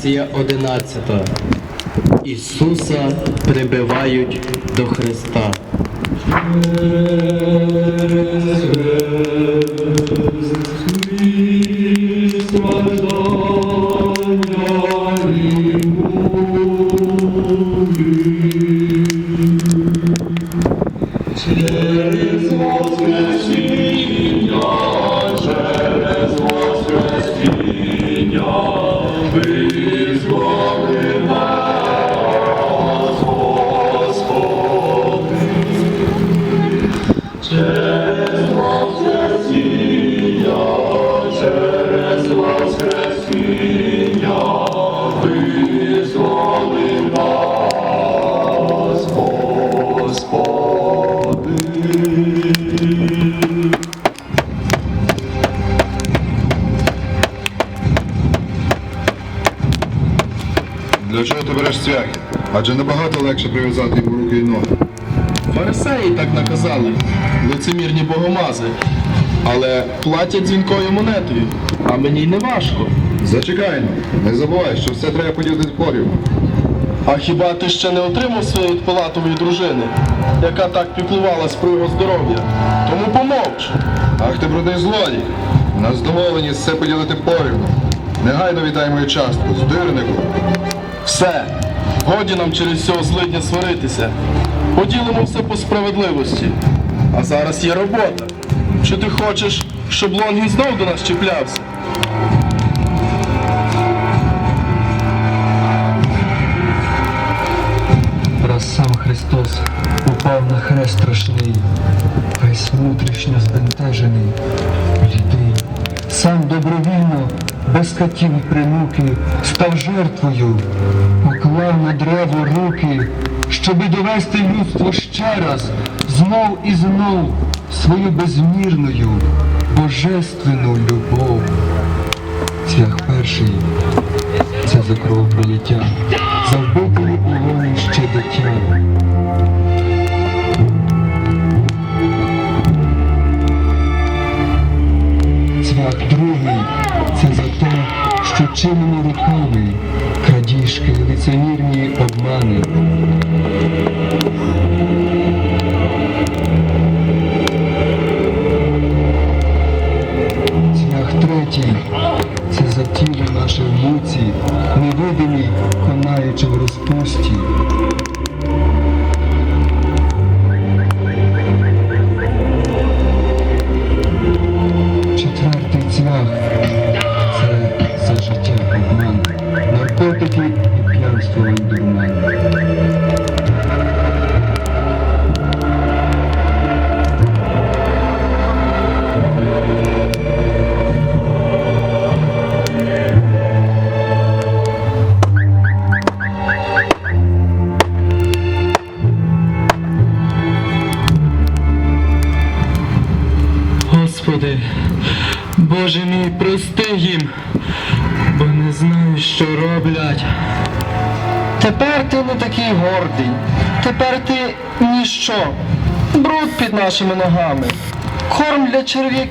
Лекція 11. Ісуса прибивають до Христа. Для чого ти береш цвяхи? Адже набагато легше прив'язати йому руки і ноги. Фарисеї так наказали, лицемірні богомази. Але платять дзвінкою монетою, а мені не важко. Зачекай ну, не забувай, що все треба поділити порівну. А хіба ти ще не отримав своєї палатової дружини, яка так піклувалась про його здоров'я? Тому помовч. Ах ти брудний злодій! У нас домовленість все поділити порівну. Негайно віддай частку, здирнику. Все, годі нам через цього злидня сваритися. Поділимо все по справедливості. А зараз є робота. Чи ти хочеш, щоб Лонгін знов до нас чіплявся? Раз сам Христос упав на хрест страшний, весь внутрішньо збентежений, блідий, сам добровільно, без катів і примуки, став жертвою, поклав на древо руки, щоби довести людство ще раз, знов і знов свою безмірною, божественну любов. Цвях перший це за кров пролиття, за вбитої полони ще дитя. Другий це за те, що чинені руками, крадіжки, лицемірні обмани. Цвях третій це за тіло наше в муці, невидимі, конаючи в розпусті. Це за життя обман, наркотики і п'янство і дурман. Господи, Боже мій, прости їм, бо не знаю, що роблять. Тепер ти не такий гордий. Тепер ти ніщо. Бруд під нашими ногами. Корм для черв'яків.